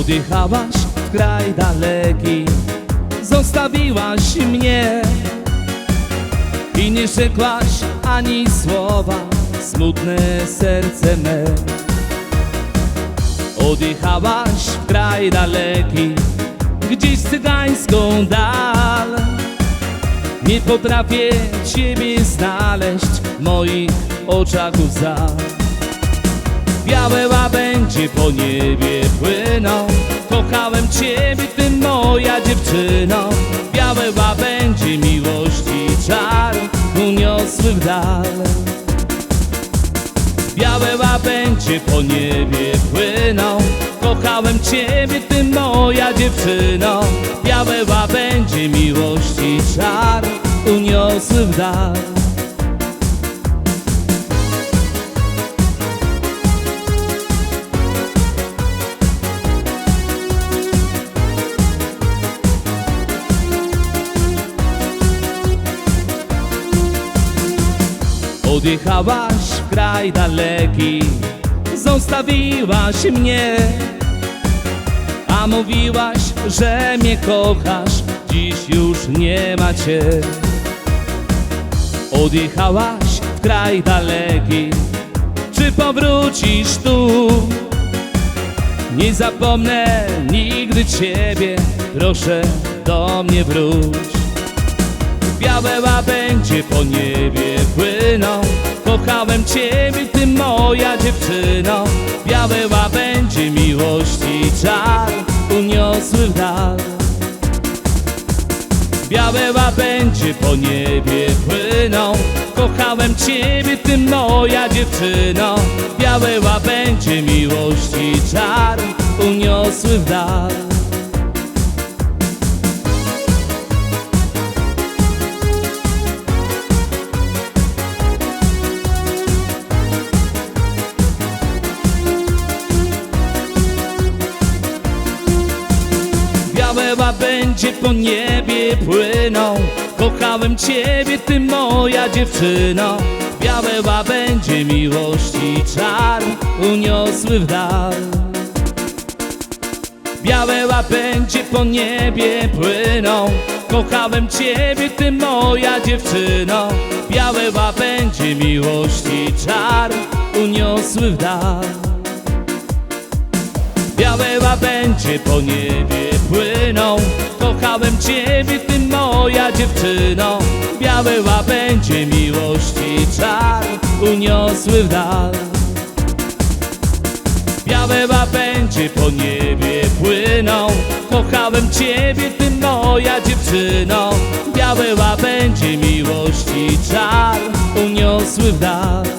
Odjechałaś w kraj daleki Zostawiłaś mnie I nie rzekłaś ani słowa Smutne serce me. Odjechałaś w kraj daleki Gdzieś cygańską dal. Nie potrafię Ciebie znaleźć W moich oczach łza Białe łabędzie po niebie płyną. Kochałem Ciebie, Ty moja dziewczyno. Białe łabędzie miłości czar Uniosły w dal. Białe łabędzie po niebie płyną. Kochałem Ciebie, Ty moja dziewczyno. Białe łabędzie miłości czar Uniosły w dal Odjechałaś w kraj daleki Zostawiłaś mnie. A mówiłaś, że mnie kochasz Dziś już nie ma cię. Odjechałaś w kraj daleki Czy powrócisz tu? Nie zapomnę nigdy ciebie Proszę do mnie wróć Białe łabędzie po niebie płyną. Kochałem Ciebie, Ty moja dziewczyno. Białe łabędzie miłości czar Uniosły w dal Białe łabędzie po niebie płyną. Kochałem Ciebie, Ty moja dziewczyno. Białe łabędzie miłości czar Uniosły w dal Białe łabędzie po niebie płyną. Kochałem Ciebie, Ty moja dziewczyno. Białe łabędzie miłości czar Uniosły w dal. Białe łabędzie po niebie płyną. Kochałem Ciebie, Ty moja dziewczyno. Białe łabędzie miłości czar Uniosły w dal Białe łabędzie po niebie płyną. Kochałem Ciebie, Ty moja dziewczyno. Białe łabędzie miłości czar Uniosły w dal. Białe łabędzie po niebie płyną. Kochałem Ciebie, Ty moja dziewczyno. Białe łabędzie miłości czar Uniosły w dal